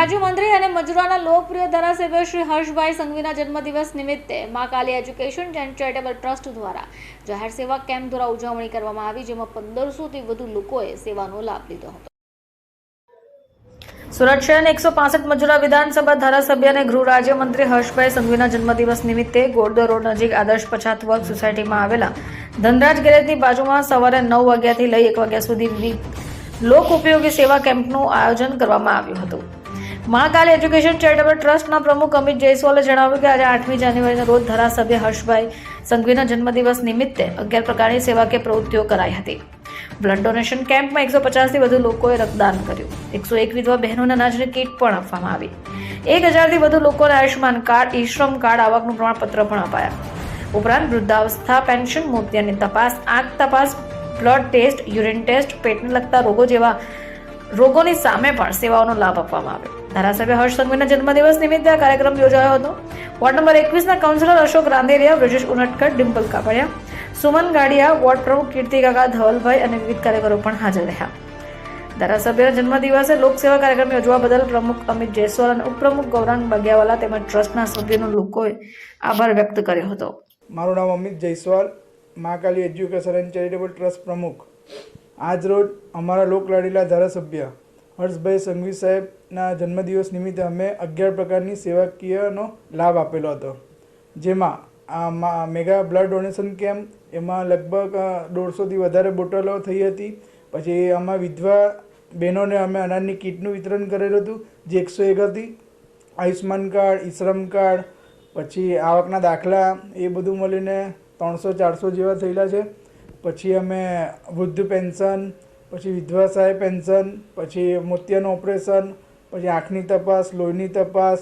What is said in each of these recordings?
રાજ્યમંત્રી અને મજૂરાના લોકપ્રિય ધારાસભ્ય શ્રી હર્ષભાઈ સંઘવીના જન્મદિવસ નિમિત્તે Ma Kali education and charitable trust દ્વારા જાહેર સેવા કેમ્પ દ્વારા ઉજવણી કરવામાં આવી, જેમાં પંદરસોથી વધુ લોકોએ સેવાનો લાભ લીધો હતો. સુરત શહેરના એકસો પાસઠ મજૂરા વિધાનસભા ધારાસભ્ય અને ગૃહ રાજ્યમંત્રી હર્ષભાઈ સંઘવીના જન્મદિવસ નિમિત્તે ગોરદો રોડ નજીક આદર્શ પછાત વર્ગ સોસાયટીમાં આવેલા ધનરાજ ગેરેજની બાજુમાં સવારે નવ વાગ્યાથી લઈ એક વાગ્યા સુધી લોક ઉપયોગી સેવા કેમ્પનું આયોજન કરવામાં આવ્યું હતું. મહાકાલી એજ્યુકેશન ચેરિટેબલ ટ્રસ્ટના પ્રમુખ અમિત જયસ્વાલે જણાવ્યું કે આજે આઠમી જાન્યુઆરીના રોજ ધારાસભ્ય હર્ષભાઈ સંઘવીના જન્મદિવસ નિમિત્તે અગિયાર પ્રકારની સેવાકીય પ્રવૃત્તિઓ કરાઈ હતી. બ્લડ ડોનેશન કેમ્પમાં એકસો પચાસથી વધુ લોકોએ રક્તદાન કર્યું. એકસો એક વિધવા બહેનોને અનાજની કીટ પણ આપવામાં આવી. એક હજારથી વધુ લોકોને આયુષ્યમાન કાર્ડ ઈ શ્રમ કાર્ડ આવકનું પ્રમાણપત્ર પણ અપાયા. ઉપરાંત વૃદ્ધાવસ્થા, પેન્શન, મોતિયાની તપાસ, આંખ તપાસ, બ્લડ ટેસ્ટ, યુરિન ટેસ્ટ, પેટને લગતા રોગો જેવા રોગોની સામે પણ સેવાઓનો લાભ આપવામાં આવ્યો. ધારાસભ્ય હર્ષ સંઘવીના જન્મદિવસ નિમિત્તે આ કાર્યક્રમ યોજાયો હતો. વોર્ડ નંબર એકવીસના કાઉન્સિલર અશોક રાંદેરિયા, બ્રજેશ ઉનટકર, ડિમ્પલ કાપડિયા, સુમન ગાડિયા, વોર્ડ પ્રમુખ કીર્તિ કાકા ધવલભાઈ અને વિવિધ કાર્યકરો પણ હાજર રહ્યા. ધારાસભ્યના જન્મદિવસે લોકસેવા કાર્યક્રમ યોજવા બદલ પ્રમુખ અમિત જયસ્વાલ અને ઉપપ્રમુખ ગૌરાંગ બગિયાવાલા તેમજ ટ્રસ્ટના સભ્યોનો લોકોએ આભાર વ્યક્ત કર્યો હતો. મારું નામ Amit Jaiswal, Mahakali education and charitable trust પ્રમુખ. આજ રોજ અમારા લોકલાડીલા ધારાસભ્ય હર્ષભાઈ સંઘવી સાહેબના જન્મદિવસ નિમિત્તે અમે અગિયાર પ્રકારની સેવાકીયનો લાભ આપેલો હતો. જેમાં મેગા બ્લડ ડોનેશન કેમ્પ, એમાં લગભગ દોઢસોથી વધારે બોટલો થઈ હતી. પછી આમાં વિધવા બહેનોને અમે અનાજની કીટનું વિતરણ કરેલું હતું, જે એકસો એક હતી. આયુષ્માન કાર્ડ, ઈશ્રમ કાર્ડ, પછી આવકના દાખલા એ બધું મળીને ત્રણસો ચારસો જેવા થયેલા છે. પછી અમે વૃદ્ધ પેન્શન પછી વિધવા સહાય પેન્શન પછી મોતિયાનું ઓપરેશન પછી આંખની તપાસ લોહીની તપાસ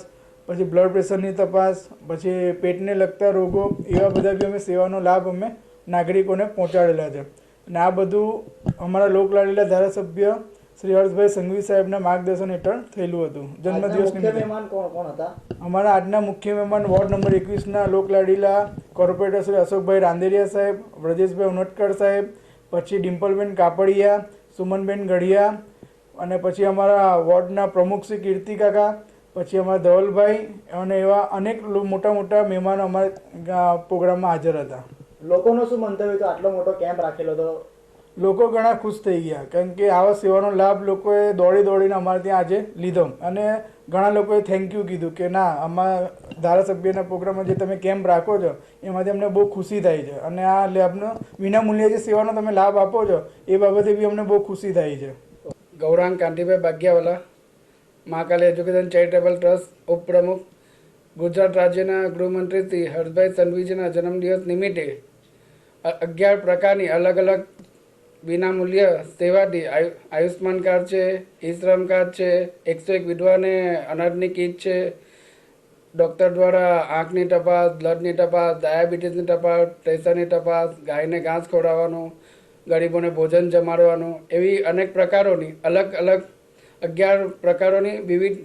પછી બ્લડ પ્રેશરની તપાસ પછી પેટને લગતા રોગો એવા બધા બી અમે સેવાનો લાભ અમે નાગરિકોને પહોંચાડેલા છે. અને આ બધું અમારા લોકલાડીલા ધારાસભ્ય શ્રી હર્ષભાઈ સંઘવી સાહેબના માર્ગદર્શન હેઠળ થયેલું હતું. જન્મદિવસ મહેમાન કોણ કોણ હતા? અમારા આજના મુખ્ય મહેમાન વોર્ડ નંબર એકવીસના લોકલાડીલા કોર્પોરેટર શ્રી અશોકભાઈ રાંદેરિયા સાહેબ વ્રજેશભાઈ ઉનટકર સાહેબ પછી ડિમ્પલબેન કાપડિયા સુમનબેન ગઢિયા અને પછી અમારા વોર્ડના પ્રમુખ શ્રી કીર્તિ કાકા, પછી અમારા ધવલભાઈ અને એવા અનેક મોટા મોટા મહેમાનો અમારા પ્રોગ્રામમાં હાજર હતા. લોકોનું શું મંતવ્ય? તો આટલો મોટો કેમ્પ રાખેલો હતો. લોકો ઘણા ખુશ થઈ ગયા. કારણ કે આવા સેવાનો લાભ લોકોએ દોડી દોડીને અમારે ત્યાં આજે લીધો. અને ઘણા લોકોએ થેન્ક યુ કીધું કે ના, આમાં ધારાસભ્યના પ્રોગ્રામમાં જે તમે કેમ્પ રાખો છો, એમાંથી અમને બહુ ખુશી થાય છે. અને આ લાભનો વિનામૂલ્યે જે સેવાનો તમે લાભ આપો છો, એ બાબતે બી અમને બહુ ખુશી થાય છે. Gaurang Kantibhai Bhagyawala Mahakali education charitable trust ઉપપ્રમુખ, ગુજરાત રાજ્યના ગૃહમંત્રી શ્રી હર્ષભાઈ સંઘવીજીના જન્મદિવસ નિમિત્તે અગિયાર પ્રકારની અલગ અલગ વિનામૂલ્ય સેવાથી આયુ, આયુષ્માન કાર્ડ છે ઈ શ્રમ કાર્ડ છે, એકસો એક વિધવાને અનાજની કીટ છે, ડૉક્ટર દ્વારા આંખની તપાસ, બ્લડની તપાસ, ડાયાબિટીસની તપાસ, પ્રેશરની તપાસ, ગાયને ઘાસ ખવડાવવાનું, ગરીબોને ભોજન જમાડવાનું, એવી અનેક પ્રકારોની, અલગ અલગ અગિયાર પ્રકારોની વિવિધ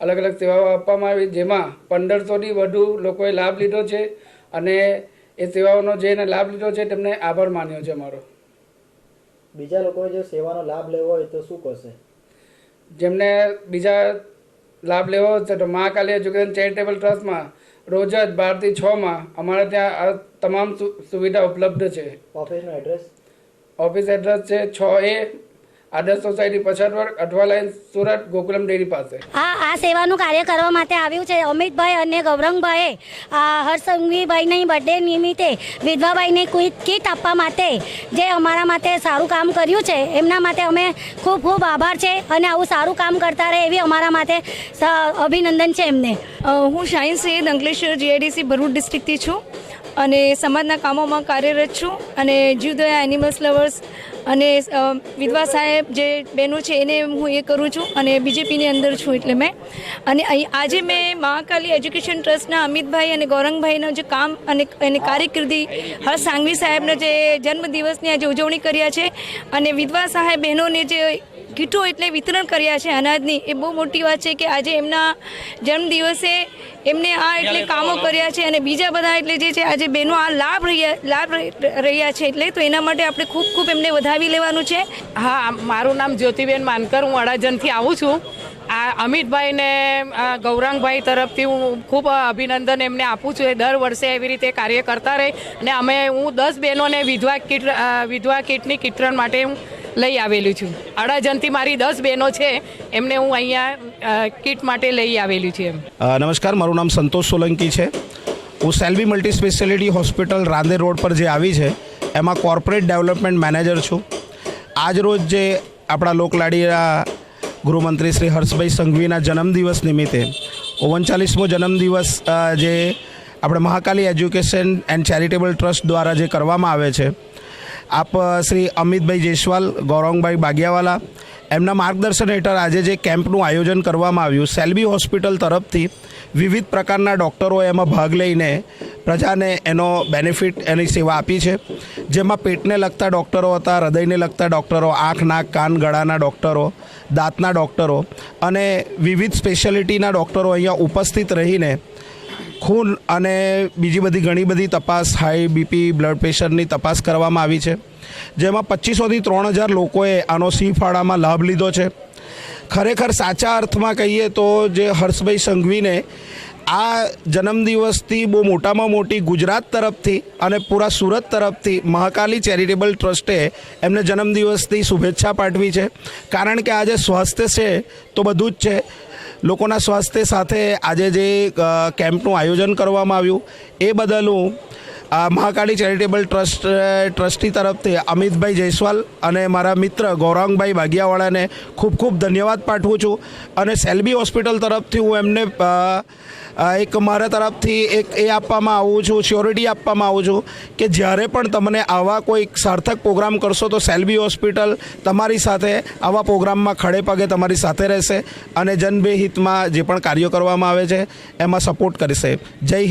અલગ અલગ સેવાઓ આપવામાં આવી, જેમાં પંદરસોથી વધુ લોકોએ લાભ લીધો છે અને એ સેવાઓનો જેને લાભ લીધો છે તેમને આભાર માન્યો છે મારો બીજા લોકોએ જો સેવાનો લાભ લેવો હોય તો શું કરશે? જેમને બીજા લાભ લેવો છે તો મહાકાલી એજ્યુકેશન ચેરિટેબલ ટ્રસ્ટમાં રોજ જ બારથી છમાં અમારે ત્યાં આ તમામ સુવિધા ઉપલબ્ધ છે. ઓફિસનું એડ્રેસ? ઓફિસ એડ્રેસ છે છ એ આદર્શ સોસાયટી પછાત વર્ગ અઠવા લાઈન સુરત ગોકુલમ ડેરી પાસે. આ આ સેવાનું કાર્ય કરવા માટે આવ્યું છે અમિતભાઈ અને ગૌરંગભાઈએ. આ હર્ષંગીભાઈની બર્થડે નિમિત્તે વિધવાભાઈને કીટ કીટ આપવા માટે જે અમારા માટે સારું કામ કર્યું છે એમના માટે અમે ખૂબ ખૂબ આભાર છે અને આવું સારું કામ કરતા રહે એવી અમારા માટે અભિનંદન છે એમને. હું શાહીન સૈયદ અંકલેશ્વર જીઆઈડીસી ભરૂચ ડિસ્ટ્રિક્ટથી છું અને સમાજના કામોમાં કાર્યરત છું અને જીવદયા એનિમલ્સ લવર્સ અને વિધવા સાહેબ જે બહેનો છે એને હું એ કરું છું અને બીજેપીની અંદર છું એટલે મેં. અને આજે મેં મહાકાલી એજ્યુકેશન ટ્રસ્ટના અમિતભાઈ અને ગૌરંગભાઈનો જે કામ અને એની કારકિર્દી હર્ષ સાંઘવી સાહેબના જે જન્મદિવસની આજે ઉજવણી કર્યા છે. અને વિધવા સાહેબ બહેનોને જે કીટો એટલે વિતરણ કર્યા છે અનાજની. એ બહુ મોટી વાત છે કે આજે એમના જન્મદિવસે એમને આ એટલે કામો કર્યા છે અને બીજા બધા એટલે જે છે આજે બહેનો આ લાભ રહ્યા લાભ રહી- રહ્યા છે એટલે તો એના માટે આપણે ખૂબ ખૂબ એમને વધાવી લેવાનું છે. હા મારું નામ જ્યોતિબેન માનકર હું અડાજનથી આવું છું. આ અમિતભાઈને ગૌરાંગભાઈ તરફથી હું ખૂબ અભિનંદન એમને આપું છું. એ દર વર્ષે એવી રીતે કાર્ય કરતા રહે અને અમે હું દસ બહેનોને વિધવા કીટ વિધવા કીટની કિટરણ માટે હું લઈ આવેલી છું. અડાજણથી મારી દસ બહેનો છે, એમને હું અહીંયા કીટ માટે લઈ આવેલી છું એમ. નમસ્કાર, મારું નામ સંતોષ સોલંકી છે. હું Selvi multi speciality hospital Rander road પર જે આવી છે, એમાં કોર્પોરેટ ડેવલપમેન્ટ મેનેજર છું. આજ રોજ જે આપણા લોકલાડીના ગૃહમંત્રી શ્રી હર્ષભાઈ સંઘવીના જન્મદિવસ નિમિત્તે ઓગણચાલીસમો જન્મદિવસ જે આપણે Mahakali education and charitable trust દ્વારા જે કરવામાં આવે છે આપ શ્રી અમિતભાઈ જયસ્વાલ ગૌરંગભાઈ બાગિયાવાલા, એમના માર્ગદર્શન હેઠળ આજે જે કેમ્પનું આયોજન કરવામાં આવ્યું, સેલ્બી હોસ્પિટલ તરફથી વિવિધ પ્રકારના ડૉક્ટરો એમાં ભાગ લઈને પ્રજાને એનો બેનિફિટ, એની સેવા આપી છે. જેમાં પેટને લગતા ડૉક્ટરો હતા, હૃદયને લગતા ડૉક્ટરો, આંખ, નાક, કાન, ગળાના ડૉક્ટરો, દાંતના ડૉક્ટરો અને વિવિધ સ્પેશિયાલિટીના ડૉક્ટરો અહીંયા ઉપસ્થિત રહીને ખૂન અને બીજી બધી ઘણી બધી તપાસ હાઈ બીપી બ્લડ પ્રેશરની તપાસ કરવામાં આવી છે. જેમાં પચીસોથી ત્રણ હજાર લોકોએ આનો સિંહ ફાળામાં લાભ લીધો છે. ખરેખર સાચા અર્થમાં કહીએ તો જે હર્ષભાઈ સંઘવીને આ જન્મદિવસથી બહુ મોટામાં મોટી ગુજરાત તરફથી અને પૂરા સુરત તરફથી મહાકાલી ચેરિટેબલ ટ્રસ્ટે એમને જન્મદિવસથી શુભેચ્છા પાઠવી છે. કારણ કે આજે સ્વાસ્થ્ય છે તો બધું જ છે. લોકોના સ્વાસ્થ્ય સાથે આજે જે કેમ્પનું આયોજન કરવામાં આવ્યું એ બદલ હું મહાકાળી ચેરિટેબલ ટ્રસ્ટ ટ્રસ્ટી તરફથી અમિતભાઈ જયસ્વાલ અને મારા મિત્ર ગૌરાંગભાઈ બાગિયાવાળાને ખૂબ ખૂબ ધન્યવાદ પાઠવું છું. અને સેલ્બી હોસ્પિટલ તરફથી હું એમને એક મારા તરફથી એક એ આપવામાં આવું છું, શ્યોરિટી આપવામાં આવું છું કે જ્યારે પણ તમને આવા કોઈ સાર્થક પ્રોગ્રામ કરશો તો સેલ્બી હોસ્પિટલ તમારી સાથે આવા પ્રોગ્રામમાં ખડે પગે તમારી સાથે રહેશે અને જનબેહિતમાં જે પણ કાર્યો કરવામાં આવે છે, એમાં સપોર્ટ કરશે. જય